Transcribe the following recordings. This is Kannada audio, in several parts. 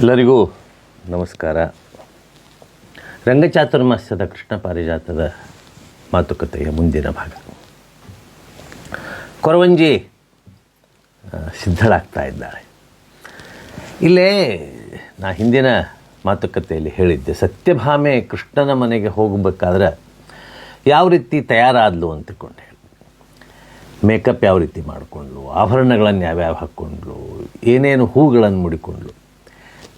ಎಲ್ಲರಿಗೂ ನಮಸ್ಕಾರ. ರಂಗಚಾತುರ್ಮಾಸ್ಯದ ಕೃಷ್ಣ ಪಾರಿಜಾತದ ಮಾತುಕತೆಯ ಮುಂದಿನ ಭಾಗ. ಕೊರವಂಜಿ ಸಿದ್ಧಳಾಗ್ತಾ ಇದ್ದಾಳೆ ಇಲ್ಲೇ ನಾ ಹಿಂದಿನ ಮಾತುಕತೆಯಲ್ಲಿ ಹೇಳಿದ್ದೆ, ಸತ್ಯಭಾಮೆ ಕೃಷ್ಣನ ಮನೆಗೆ ಹೋಗಬೇಕಾದ್ರೆ ಯಾವ ರೀತಿ ತಯಾರಾದ್ಲು ಅಂತ ತಿಳ್ಕೊಂಡು ಹೇಳಿ ಮೇಕಪ್ ಯಾವ ರೀತಿ ಮಾಡಿಕೊಂಡ್ಲು, ಆಭರಣಗಳನ್ನು ಯಾವ್ಯಾವ ಹಾಕ್ಕೊಂಡ್ಲು, ಏನೇನು ಹೂಗಳನ್ನು ಮುಡಿಕೊಂಡ್ಲು.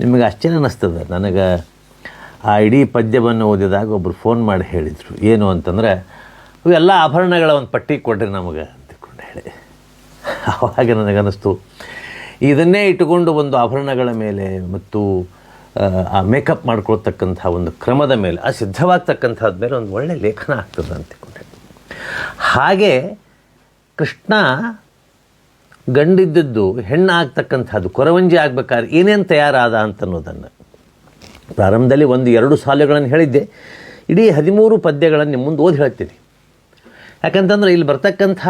ನಿಮಗೆ ಆಶ್ಚರ್ಯ ಅನ್ನಿಸ್ತದೆ? ನನಗೆ ಆ ಇಡೀ ಪದ್ಯವನ್ನು ಓದಿದಾಗ ಒಬ್ಬರು ಫೋನ್ ಮಾಡಿ ಹೇಳಿದರು. ಏನು ಅಂತಂದರೆ ಇವೆಲ್ಲ ಆಭರಣಗಳ ಒಂದು ಪಟ್ಟಿ ಕೊಡ್ರಿ ನಮಗೆ ಅಂತ ತಿಳ್ಕೊಂಡು ಹೇಳಿ. ಆವಾಗ ನನಗನ್ನಿಸ್ತು ಇದನ್ನೇ ಇಟ್ಟುಕೊಂಡು ಒಂದು ಆಭರಣಗಳ ಮೇಲೆ ಮತ್ತು ಆ, ಮೇಕಪ್ ಮಾಡ್ಕೊಳ್ತಕ್ಕಂಥ ಒಂದು ಕ್ರಮದ ಮೇಲೆ ಆ ಸಿದ್ಧವಾಗ್ತಕ್ಕಂಥದ್ದ ಮೇಲೆ ಒಂದು ಒಳ್ಳೆಯ ಲೇಖನ ಆಗ್ತದೆ ಅಂತ ಹಾಗೆ ಕೃಷ್ಣ ಗಂಡಿದ್ದದ್ದು ಹೆಣ್ಣು ಆಗ್ತಕ್ಕಂಥದ್ದು ಕೊರವಂಜಿ ಆಗ್ಬೇಕಾದ್ರೆ ಏನೇನು ತಯಾರಾದ ಅಂತ ಅನ್ನೋದನ್ನು ಪ್ರಾರಂಭದಲ್ಲಿ ಒಂದು ಎರಡು ಸಾಲುಗಳನ್ನು ಹೇಳಿದ್ದೆ. ಇಡೀ ಹದಿಮೂರು ಪದ್ಯಗಳನ್ನು ನಿಮ್ಮ ಮುಂದೆ ಓದಿ ಹೇಳ್ತೀನಿ. ಯಾಕಂತಂದ್ರೆ ಇಲ್ಲಿ ಬರ್ತಕ್ಕಂಥ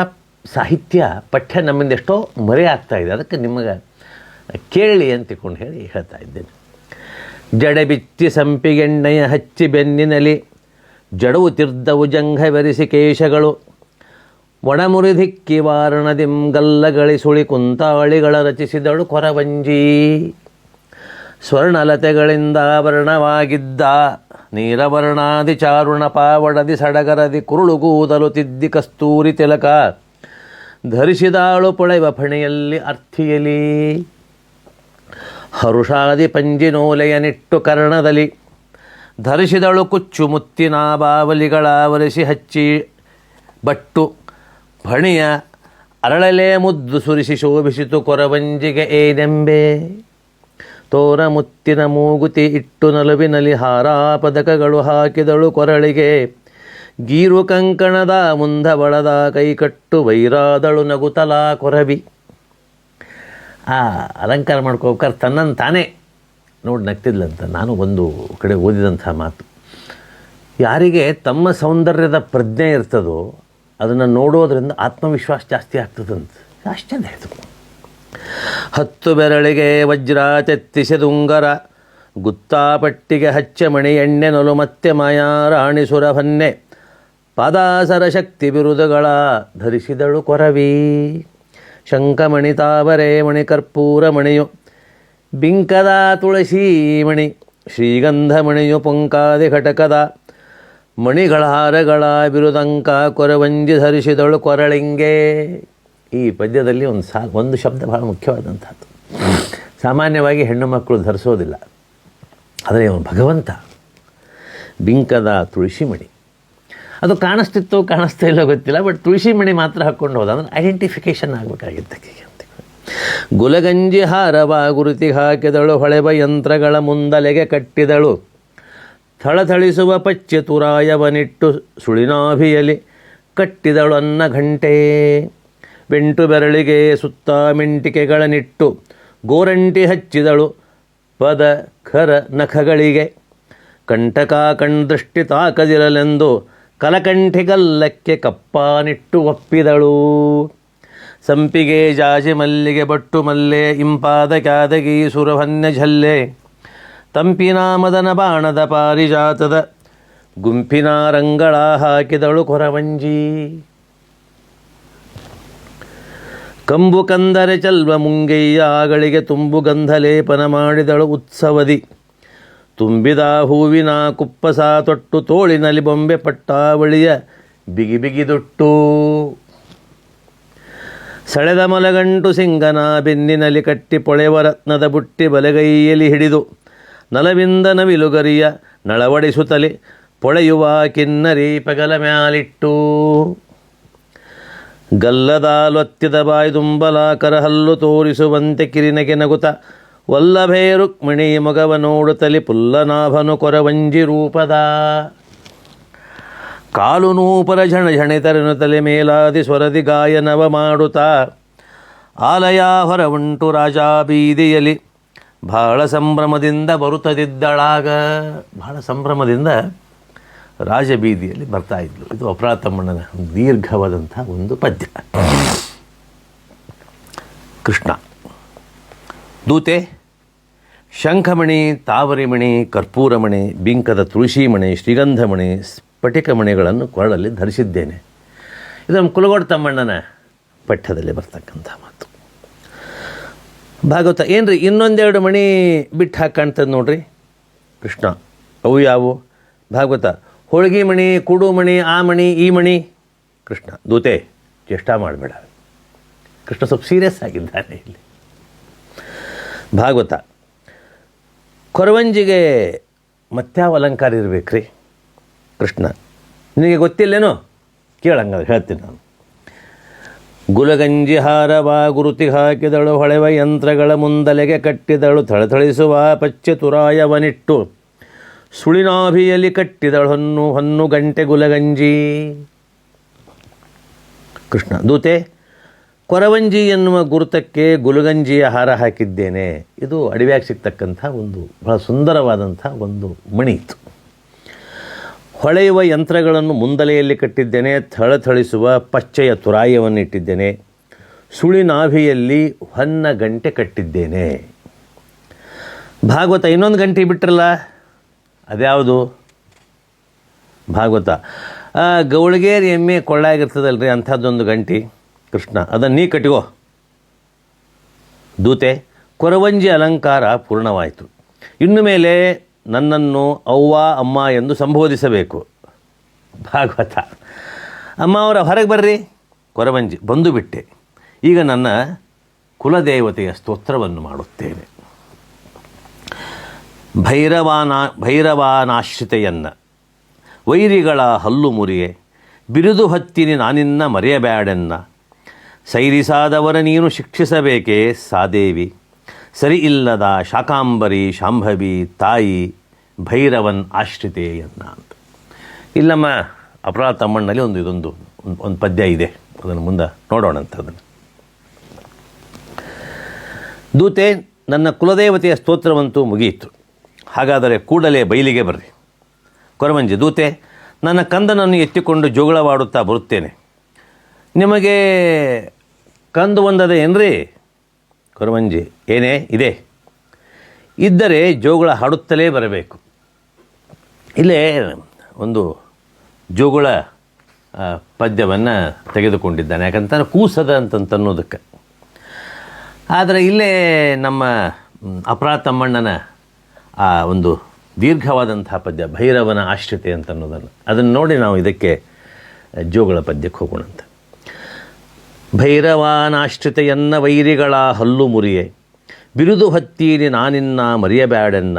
ಸಾಹಿತ್ಯ ಪಠ್ಯ ನಮ್ಮಿಂದ ಎಷ್ಟೋ ಮರೆ ಆಗ್ತಾ ಇದೆ. ಅದಕ್ಕೆ ನಿಮಗೆ ಕೇಳಿ ಅಂತ ತಿಳ್ಕೊಂಡು ಹೇಳಿ ಹೇಳ್ತಾ ಇದ್ದೇನೆ. ಜಡೆ ಬಿಚ್ಚಿ ಸಂಪಿಗೆಣ್ಣೆಯ ಹಚ್ಚಿ ಬೆನ್ನಿನಲ್ಲಿ ಜಡವು ತಿರ್ದವು ಜಂಘವೆರಿಸಿ ಕೇಶಗಳು. ಒಣಮುರಿದಿಕ್ಕಿ ವಾರಣದಿಂ ಗಲ್ಲಗಳಿ ಸುಳಿ ಕುಂತಾಳಿಗಳ ರಚಿಸಿದಳು ಕೊರವಂಜಿ. ಸ್ವರ್ಣಲತೆಗಳಿಂದ ವರ್ಣವಾಗಿದ್ದ ನೀರವರ್ಣಾದಿ ಚಾರುಣ ಪಾವಡದಿ ಸಡಗರದಿ ಕುರುಳುಗೂದಲು ತಿದ್ದಿ ಕಸ್ತೂರಿ ತಿಲಕ ಧರಿಸಿದಾಳು ಪೊಳೆವ ಫಣಿಯಲ್ಲಿ ಅರ್ಥಿಯಲಿ. ಹರುಷಾದಿ ಪಂಜಿನೋಲೆಯ ನಿಟ್ಟು ಕರ್ಣದಲ್ಲಿ ಧರಿಸಿದಳು ಕುಚ್ಚು ಮುತ್ತಿನ ಬಾವಲಿಗಳಾವರಿಸಿ ಹಚ್ಚಿ ಬಟ್ಟು ಫಣಿಯ ಅರಳಲೆ ಮುದ್ದು ಸುರಿಸಿ ಶೋಭಿಸಿತು ಕೊರವಂಜಿಗೆ ಏನೆಂಬೆ. ತೋರ ಮುತ್ತಿನ ಮೂಗುತಿ ಇಟ್ಟು ನಲುವಿನಲ್ಲಿ ಹಾರ ಪದಕಗಳು ಹಾಕಿದಳು ಕೊರಳಿಗೆ. ಗೀರು ಕಂಕಣದ ಮುಂದ ಬಳದ ಕೈಕಟ್ಟು ವೈರಾದಳು ನಗುತಲ ಕೊರವಿ. ಆ, ಅಲಂಕಾರ ಮಾಡ್ಕೋಬೇಕಾದ್ರೆ ತನ್ನನ್ನು ತಾನೇ. ನೋಡಿ ನಗ್ತಿದ್ಲಂತ, ನಾನು ಒಂದು ಕಡೆ ಓದಿದಂಥ ಮಾತು. ಯಾರಿಗೆ ತಮ್ಮ ಸೌಂದರ್ಯದ ಪ್ರಜ್ಞೆ ಇರ್ತದೋ ಅದನ್ನು ನೋಡೋದ್ರಿಂದ ಆತ್ಮವಿಶ್ವಾಸ ಜಾಸ್ತಿ ಆಗ್ತದಂತ ಅಷ್ಟೇ ಹೇಳ್ತು ಹತ್ತು ಬೆರಳಿಗೆ ವಜ್ರ ತೆತ್ತಿಸೆದುಂಗರ ಗುತ್ತಾಪಟ್ಟಿಗೆ ಹಚ್ಚ ಮಣಿ ಎಣ್ಣೆ ನೊಲು ಮತ್ತೆ ಮಾಯಾ ರಾಣಿ ಸುರಭನ್ನೆ, ಪದಾಸರ ಶಕ್ತಿ ಬಿರುದುಗಳ ಧರಿಸಿದಳು ಕೊರವಿ. ಶಂಖಮಣಿ ತಾವರೆ ಮಣಿ ಕರ್ಪೂರ ಮಣಿಯು, ಬಿಂಕದ ತುಳಸಿ ಮಣಿ, ಶ್ರೀಗಂಧ ಮಣಿಯು ಪೊಂಕಾದಿ ಘಟಕದ ಮಣಿಗಳ ಹಾರಗಳ ಬಿರುದಂಕ ಕೊರವಂಜಿ ಧರಿಸಿದಳು ಕೊರಳಿಂಗೆ. ಈ ಪದ್ಯದಲ್ಲಿ ಒಂದು ಸಾ, ಒಂದು ಶಬ್ದ ಬಹಳ ಮುಖ್ಯವಾದಂಥದ್ದು. ಸಾಮಾನ್ಯವಾಗಿ ಹೆಣ್ಣು ಮಕ್ಕಳು ಧರಿಸೋದಿಲ್ಲ. ಆದರೆ ಇವನು ಭಗವಂತ. ಬಿಂಕದ ತುಳಸಿ ಮಣಿ ಅದು ಕಾಣಿಸ್ತಿತ್ತು ಕಾಣಿಸ್ತಾ ಇಲ್ಲ ಗೊತ್ತಿಲ್ಲ, ಬಟ್ ತುಳಸಿ ಮಣಿ ಮಾತ್ರ ಹಾಕ್ಕೊಂಡು ಹೋದ. ಅಂದರೆ ಐಡೆಂಟಿಫಿಕೇಷನ್ ಆಗಬೇಕಾಗಿತ್ತಕ್ಕೆ ಗುಲಗಂಜಿ ಹಾರವ ಗುರುತಿ ಹಾಕಿದಳು ಹೊಳೆವ ಯಂತ್ರಗಳ ಮುಂದಲೆಗೆ ಕಟ್ಟಿದಳು. ಥಳಥಳಿಸುವ ಪಚ್ಚೆ ತುರಾಯವನಿಟ್ಟು ಸುಳಿನಾಭಿಯಲಿ ಕಟ್ಟಿದಳು ಅನ್ನ ಘಂಟೆ. ಬೆಂಟು ಬೆರಳಿಗೆ ಸುತ್ತ ಮಿಂಟಿಕೆಗಳನ್ನಿಟ್ಟು ಗೋರಂಟಿ ಹಚ್ಚಿದಳು ಪದ ಖರ ನಖಗಳಿಗೆ. ಕಂಟಕ ಕಣ್ದೃಷ್ಟಿ ತಾಕದಿರಲೆಂದು ಕಲಕಂಠಿಗಲ್ಲಕ್ಕೆ ಕಪ್ಪಾನಿಟ್ಟು ಒಪ್ಪಿದಳು. ಸಂಪಿಗೆ ಜಾಜಿ ಮಲ್ಲಿಗೆ ಬಟ್ಟು ಮಲ್ಲೆ, ಇಂಪಾದ ಕ್ಯಾದಗಿ ಸುರಭನ್ಯ ಝಲ್ಲೆ. ತಂಪಿನ ಮದನ ಬಾಣದ ಪಾರಿಜಾತದ ಗುಂಪಿನ ರಂಗಳ ಹಾಕಿದಳು ಕೊರವಂಜಿ. ಕಂಬು ಕಂದರೆ ಚಲ್ವ ಮುಂಗೈಯ ಆಗಳಿಗೆ ತುಂಬು ಗಂಧ ಲೇಪನ ಮಾಡಿದಳು ಉತ್ಸವದಿ. ತುಂಬಿದ ಹೂವಿನ ಕುಪ್ಪಸ ತೊಟ್ಟು ತೋಳಿನಲ್ಲಿ ಬೊಂಬೆ ಪಟ್ಟಾವಳಿಯ ಬಿಗಿ ಬಿಗಿದೊಟ್ಟು ಸೆಳೆದ ಮಲಗಂಟು ಸಿಂಗನ ಬೆನ್ನಿನಲ್ಲಿ ಕಟ್ಟಿ ಪೊಳೆವ ರತ್ನದ ಬುಟ್ಟಿ ಬಲಗೈಯಲ್ಲಿ ಹಿಡಿದು ನಲವಿಂದ ನವಿಲುಗರಿಯ ನಳವಡಿಸುತ್ತಲೆ ಪೊಳೆಯುವ ಕಿನ್ನರಿ ಪಗಲ ಮ್ಯಾಲಿಟ್ಟು. ಗಲ್ಲದಾಲೊತ್ತಿದ ಬಾಯ್ದುಂಬಲ ಕರಹಲ್ಲು ತೋರಿಸುವಂತೆ ಕಿರಿನಗೆ ನಗುತ ವಲ್ಲಭೇ ರುಕ್ಮಿಣಿ ಮೊಗವ ನೋಡುತ್ತಲಿ ಪುಲ್ಲನಾಭನು ಕೊರವಂಜಿ ರೂಪದ. ಕಾಲು ನೂಪರ ಝಣ ಝಣಿತರನು ತಲೆ ಮೇಲಾದಿ ಸ್ವರದಿ ಗಾಯನವ ಮಾಡುತ್ತಾ. ಆಲಯ ಹೊರ ಉಂಟು ರಾಜಾ ಬೀದಿಯಲಿ ಬಹಳ ಸಂಭ್ರಮದಿಂದ ಬರುತ್ತದಿದ್ದಳಾಗ ಬಹಳ ಸಂಭ್ರಮದಿಂದ ರಾಜಬೀದಿಯಲ್ಲಿ ಬರ್ತಾ ಇದ್ಲು. ಇದು ಅಪರಾತಮ್ಮಣ್ಣನ ದೀರ್ಘವಾದಂಥ ಒಂದು ಪದ್ಯ. ಕೃಷ್ಣ, ದೂತೆ, ಶಂಖಮಣಿ, ತಾವರಿಮಣಿ, ಕರ್ಪೂರಮಣಿ, ಬಿಂಕದ ತುಳಸಿಮಣಿ, ಶ್ರೀಗಂಧಮಣಿ, ಸ್ಫಟಿಕಮಣಿಗಳನ್ನು ಕೊರಳಲ್ಲಿ ಧರಿಸಿದ್ದೇನೆ. ಇದು ನಮ್ಮ ಕುಲಗೋಡ ತಮ್ಮಣ್ಣನ ಪಠ್ಯದಲ್ಲಿ ಬರ್ತಕ್ಕಂಥ ಮಾತು. ಭಾಗವತ ಏನ್ರಿ? ಇನ್ನೊಂದೆರಡು ಮಣಿ ಬಿಟ್ಟು ಹಾಕಿ ಕಾಣ್ತದೆ ನೋಡ್ರಿ. ಕೃಷ್ಣ, ಅವು ಯಾವು ಭಾಗವತ, ಹೋಳಿಗೆ ಮಣಿ, ಕೂಡು ಮಣಿ, ಆ ಮಣಿ, ಈ ಮಣಿ. ಕೃಷ್ಣ, ದೂತೆ, ಚೇಷ್ಟ ಮಾಡಬೇಡ. ಕೃಷ್ಣ ಸ್ವಲ್ಪ ಸೀರಿಯಸ್ ಆಗಿದ್ದಾನೆ ಇಲ್ಲಿ. ಭಾಗವತ, ಕೊರವಂಜಿಗೆ ಮತ್ಯಾವ ಅಲಂಕಾರ ಇರಬೇಕ್ರಿ. ಕೃಷ್ಣ, ನಿನಗೆ ಗೊತ್ತಿಲ್ಲೇನೋ? ಕೇಳಂಗ, ಹೇಳ್ತೀನಿ ನಾನು. ಗುಲಗಂಜಿ ಹಾರವ ಗುರುತಿ ಹಾಕಿದಳು ಹೊಳೆವ ಯಂತ್ರಗಳ ಮುಂದಲೆಗೆ ಕಟ್ಟಿದಳು ಥಳಥಳಿಸುವ ಪಚ್ಚೆ ತುರಾಯವನಿಟ್ಟು. ಸುಳಿನಾಭಿಯಲ್ಲಿ ಕಟ್ಟಿದಳು ಹೊನ್ನು ಹೊನ್ನು ಗಂಟೆ ಗುಲಗಂಜಿ. ಕೃಷ್ಣ, ದೂತೆ, ಕೊರವಂಜಿ ಎನ್ನುವ ಗುರುತಕ್ಕೆ ಗುಲಗಂಜಿಯ ಹಾರ ಹಾಕಿದ್ದೇನೆ. ಇದು ಅಡವ್ಯಾಗಿ ಸಿಗ್ತಕ್ಕಂಥ ಒಂದು ಬಹಳ ಸುಂದರವಾದಂಥ ಒಂದು ಮಣಿ ಇತ್ತು ಹೊಳೆಯುವ ಯಂತ್ರಗಳನ್ನು ಮುಂದಲೆಯಲ್ಲಿ ಕಟ್ಟಿದ್ದೇನೆ, ಥಳಥಳಿಸುವ ಪಚ್ಚೆಯ ತುರಾಯವನ್ನು ಇಟ್ಟಿದ್ದೇನೆ ಸುಳಿನಾಭಿಯಲ್ಲಿ ಹೊನ್ನ ಗಂಟೆ ಕಟ್ಟಿದ್ದೇನೆ. ಭಾಗವತ ಇನ್ನೊಂದು ಗಂಟೆ ಬಿಟ್ರಲ್ಲ? ಅದ್ಯಾವುದು? ಭಾಗವತ. ಗೌಳಗೇರಿ ಎಮ್ಮೆ ಕೊಳ್ಳಾಗಿರ್ತದಲ್ರಿ ಅಂಥದ್ದೊಂದು ಗಂಟೆ. ಕೃಷ್ಣ, ಅದನ್ನು ನೀ ಕಟ್ಟಿಗೋ ದೂತೆ, ಕೊರವಂಜಿ ಅಲಂಕಾರ ಪೂರ್ಣವಾಯಿತು. ಇನ್ನು ಮೇಲೆ ನನ್ನನ್ನು ಅವ್ವ, ಅಮ್ಮ ಎಂದು ಸಂಬೋಧಿಸಬೇಕು. ಭಾಗವತ. ಅಮ್ಮ ಅವರ ಹೊರಗೆ ಬರ್ರಿ. ಕೊರವಂಜಿ, ಬಂದು ಬಿಟ್ಟೆ. ಈಗ ನನ್ನ ಕುಲದೇವತೆಯ ಸ್ತೋತ್ರವನ್ನು ಮಾಡುತ್ತೇನೆ. ಭೈರವಾನ, ಭೈರವಾನಾಶ್ರಿತೆಯನ್ನು, ವೈರಿಗಳ ಹಲ್ಲು ಮುರಿಯೆ, ಬಿರುದು ಹತ್ತಿನಿ ನಾನಿನ್ನ ಮರೆಯಬೇಡೆನ್ನ, ಸೈರಿಸಾದವರ ನೀನು ಶಿಕ್ಷಿಸಬೇಕೇ ಸಾದೇವಿ. ಸರಿ ಇಲ್ಲದ ಶಾಕಾಂಬರಿ, ಶಾಂಭವಿ, ತಾಯಿ, ಭೈರವನ್ ಆಶ್ರಿತೆಯನ್ನ ಅಂತ. ಇಲ್ಲಮ್ಮ ಅಪರಾಧ ತಮ್ಮಣ್ಣಲ್ಲಿ ಒಂದು ಇದೊಂದು, ಒಂದು ಪದ್ಯ ಇದೆ. ಅದನ್ನು ಮುಂದೆ ನೋಡೋಣ ಅಂತ ಅದನ್ನು. ದೂತೆ, ನನ್ನ ಕುಲದೇವತೆಯ ಸ್ತೋತ್ರವಂತೂ ಮುಗಿಯಿತು. ಹಾಗಾದರೆ ಕೂಡಲೇ ಬಯಲಿಗೆ ಬರ್ರಿ. ಕೊರಮಂಜಿ ದೂತೆ, ನನ್ನ ಕಂದನನ್ನು ಎತ್ತಿಕೊಂಡು ಜೋಗಳವಾಡುತ್ತಾ ಬರುತ್ತೇನೆ. ನಿಮಗೆ ಕಂದು ಒಂದದೆ ಏನ್ರಿ? ಕೊರವಂಜಿ, ಏನೇ ಇದೆ. ಇದ್ದರೆ ಜೋಗುಳ ಹಾಡುತ್ತಲೇ ಬರಬೇಕು. ಇಲ್ಲೇ ಒಂದು ಜೋಗುಳ ಪದ್ಯವನ್ನು ತೆಗೆದುಕೊಂಡಿದ್ದಾನೆ. ಯಾಕಂತಂದ್ರೆ ಕೂಸದ ಅಂತನ್ನೋದಕ್ಕೆ ಆದರೆ ಇಲ್ಲೇ ನಮ್ಮ ಅಪರಾತಮ್ಮಣ್ಣನ ಆ, ಒಂದು ದೀರ್ಘವಾದಂತಹ ಪದ್ಯ, ಭೈರವನ ಆಶ್ರಿತೆ ಅಂತ ಅನ್ನೋದನ್ನು ಅದನ್ನು ನೋಡಿ ನಾವು ಇದಕ್ಕೆ ಜೋಗಳ ಪದ್ಯಕ್ಕೆ ಹೋಗೋಣ ಅಂತ ಭೈರವಾನಾಶ್ರಿತೆಯನ್ನ ವೈರಿಗಳ ಹಲ್ಲು ಮುರಿಯೆ. ಬಿರುದು ಹತ್ತೀರಿ ನಾನಿನ್ನ ಮರೆಯಬ್ಯಾಡೆನ್ನ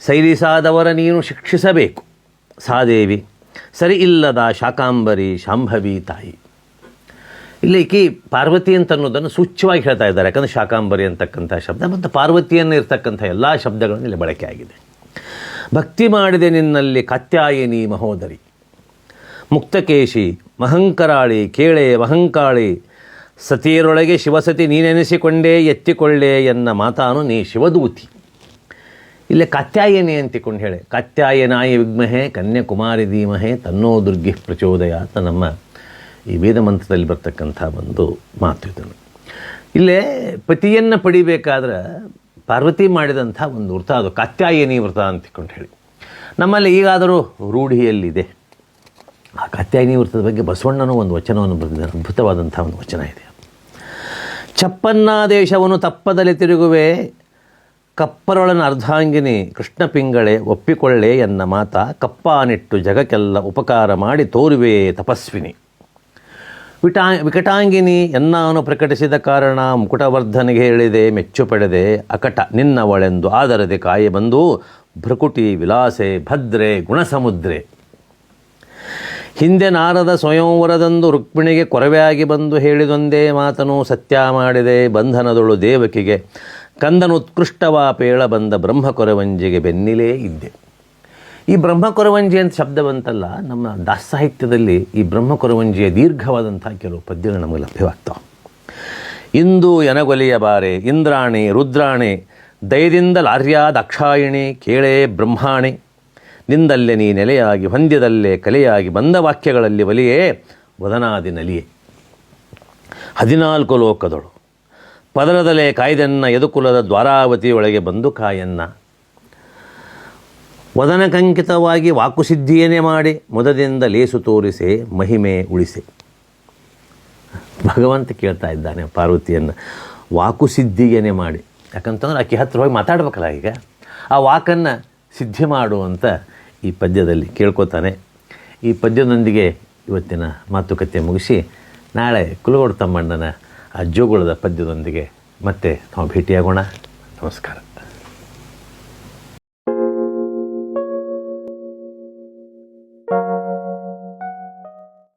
ಸೈರಿಸಾದವರ ನೀನು ಶಿಕ್ಷಿಸಬೇಕು. ಸಾದೇವಿ ಸರಿ ಇಲ್ಲದ ಶಾಕಾಂಬರಿ, ಶಾಂಭವಿ ತಾಯಿ. ಇಲ್ಲಿ ಈಕಿ ಪಾರ್ವತಿ ಅಂತ ಅನ್ನೋದನ್ನು ಸೂಚ್ಯವಾಗಿ ಹೇಳ್ತಾ ಇದ್ದಾರೆ. ಯಾಕಂದರೆ ಶಾಕಾಂಬರಿ ಅಂತಕ್ಕಂಥ ಶಬ್ದ ಮತ್ತು ಪಾರ್ವತಿಯನ್ನು ಇರ್ತಕ್ಕಂಥ ಎಲ್ಲ ಶಬ್ದಗಳನ್ನು ಇಲ್ಲಿ ಬಳಕೆಯಾಗಿದೆ. ಭಕ್ತಿ ಮಾಡಿದೆ ನಿನ್ನಲ್ಲಿ ಕತ್ಯಾಯಿನಿ ಮಹೋದರಿ. ಮುಕ್ತಕೇಶಿ, ಮಹಂಕರಾಳಿ, ಕೇಳೆ, ಮಹಂಕಾಳಿ ಸತಿಯರೊಳಗೆ ಶಿವಸತಿ ನೀನೆನಿಸಿಕೊಂಡೇ ಎತ್ತಿಕೊಳ್ಳೆ ಎನ್ನ ಮಾತಾನು ನೀ ಶಿವದೂತಿ. ಇಲ್ಲೇ ಕಾತ್ಯಾಯನಿ ಅಂತಿಕೊಂಡು ಹೇಳಿ. ಕಾತ್ಯಾಯನಾಯ ವಿಗ್ಮಹೆ, ಕನ್ಯಾಕುಮಾರಿ ಧೀಮಹೆ, ತನ್ನೋ ದುರ್ಗಿ ಪ್ರಚೋದಯ ಅಂತ ನಮ್ಮ ಈ ವೇದ ಮಂತ್ರದಲ್ಲಿ ಬರ್ತಕ್ಕಂಥ ಒಂದು ಮಾತು ಇದನ್ನು. ಇಲ್ಲೇ ಪತಿಯನ್ನು ಪಡಿಬೇಕಾದ್ರೆ ಪಾರ್ವತಿ ಮಾಡಿದಂಥ ಒಂದು ವೃತ ಅದು, ಕಾತ್ಯಾಯನಿ ವೃತ ಅಂತಿಕೊಂಡು ಹೇಳಿ. ನಮ್ಮಲ್ಲಿ ಈಗಾದರೂ ರೂಢಿಯಲ್ಲಿದೆ. ಆ ಕತ್ಯಾಗಿನಿ ವೃತ್ತದ ಬಗ್ಗೆ ಬಸವಣ್ಣನೂ ಒಂದು ವಚನವನ್ನು ಬರೆದಿದ್ದಾರೆ. ಅದ್ಭುತವಾದಂಥ ಒಂದು ವಚನ ಇದೆ. ಚಪ್ಪನ್ನಾದೇಶವನ್ನು ತಪ್ಪದಲ್ಲಿ ತಿರುಗುವೆ, ಕಪ್ಪರೊಳನ ಅರ್ಧಾಂಗಿನಿ ಕೃಷ್ಣ ಪಿಂಗಳೆ ಒಪ್ಪಿಕೊಳ್ಳೆ ಎನ್ನ ಮಾತ, ಕಪ್ಪಾನಿಟ್ಟು ಜಗಕ್ಕೆಲ್ಲ ಉಪಕಾರ ಮಾಡಿ ತೋರುವೆ ತಪಸ್ವಿನಿ. ವಿಟಾ, ವಿಕಟಾಂಗಿನಿ ಎನ್ನಾನು ಪ್ರಕಟಿಸಿದ ಕಾರಣ ಮುಕುಟವರ್ಧನಿಗೆ ಹೇಳಿದೆ, ಮೆಚ್ಚು ಪಡೆದೆ, ಅಕಟ ನಿನ್ನವಳೆಂದು ಆದರದೆ ಕಾಯಿ ಬಂದು ಭ್ರಕುಟಿ ವಿಲಾಸೆ ಭದ್ರೆ ಗುಣಸಮುದ್ರೆ. ಹಿಂದೆ ನಾರದ ಸ್ವಯಂವರದಂದು ರುಕ್ಮಿಣಿಗೆ ಕೊರವೆಯಾಗಿ ಬಂದು ಹೇಳಿದೊಂದೇ ಮಾತನು ಸತ್ಯ ಮಾಡಿದೆ ಬಂಧನದೊಳು ದೇವಕಿಗೆ. ಕಂದನು ಉತ್ಕೃಷ್ಟವಾ ಪೇಳ ಬಂದ ಬ್ರಹ್ಮ ಕೊರವಂಜಿಗೆ ಬೆನ್ನಿಲೇ ಇದ್ದೆ. ಈ ಬ್ರಹ್ಮ ಕೊರವಂಜಿ ಅಂತ ಶಬ್ದ ಬಂತಲ್ಲ ನಮ್ಮ ದಾಸ ಸಾಹಿತ್ಯದಲ್ಲಿ ಈ ಬ್ರಹ್ಮ ಕೊರವಂಜಿಯ ದೀರ್ಘವಾದಂಥ ಕೆಲವು ಪದ್ಯಗಳು ನಮಗೆ ಲಭ್ಯವಾಗ್ತವೆ. ಇಂದು ಎನಗೊಲಿಯ ಬಾರೆ, ಇಂದ್ರಾಣಿ, ರುದ್ರಾಣಿ, ದಯದಿಂದ ಲಾರ್ಯಾದ ಅಕ್ಷಾಯಿಣಿ, ಕೇಳೇ ಬ್ರಹ್ಮಾಣಿ ನಿಂದಲ್ಲೇ ನೀ ನೆಲೆಯಾಗಿ ಹೊಂದ್ಯದಲ್ಲೇ ಕಲೆಯಾಗಿ ಬಂದ ವಾಕ್ಯಗಳಲ್ಲಿ ಒಲಿಯೇ ವದನಾದಿ ನಲಿಯೇ ಹದಿನಾಲ್ಕು ಲೋಕದಳು. ಪದರದಲೆ ಕಾಯ್ದೆನ್ನ ಎದುಕುಲದ ದ್ವಾರಾವತಿಯೊಳಗೆ ಬಂದು ಕಾಯನ್ನ. ವದನಕಂಕಿತವಾಗಿ ವಾಕುಸಿದ್ಧಿಯನ್ನೇ ಮಾಡಿ, ಮುದದಿಂದ ಲೇಸು ತೋರಿಸಿ, ಮಹಿಮೆ ಉಳಿಸಿ. ಭಗವಂತ ಕೇಳ್ತಾ ಇದ್ದಾನೆ ಪಾರ್ವತಿಯನ್ನು ವಾಕುಸಿದ್ಧಿಯನ್ನೇ ಮಾಡಿ. ಯಾಕಂತಂದ್ರೆ ಆಕೆ ಹತ್ರ ಹೋಗಿ ಮಾತಾಡ್ಬೇಕಲ್ಲ ಈಗ. ಆ ವಾಕನ್ನು ಸಿದ್ಧಿ ಮಾಡು ಅಂತ ಈ ಪದ್ಯದಲ್ಲಿ ಕೇಳ್ಕೊತಾನೆ. ಈ ಪದ್ಯದೊಂದಿಗೆ ಇವತ್ತಿನ ಮಾತುಕತೆ ಮುಗಿಸಿ, ನಾಳೆ ಕುಲಗೋಡು ತಮ್ಮಣ್ಣನ ಆ ಜೋಗುಳದ ಪದ್ಯದೊಂದಿಗೆ ಮತ್ತೆ ನಾವು ಭೇಟಿಯಾಗೋಣ. ನಮಸ್ಕಾರ.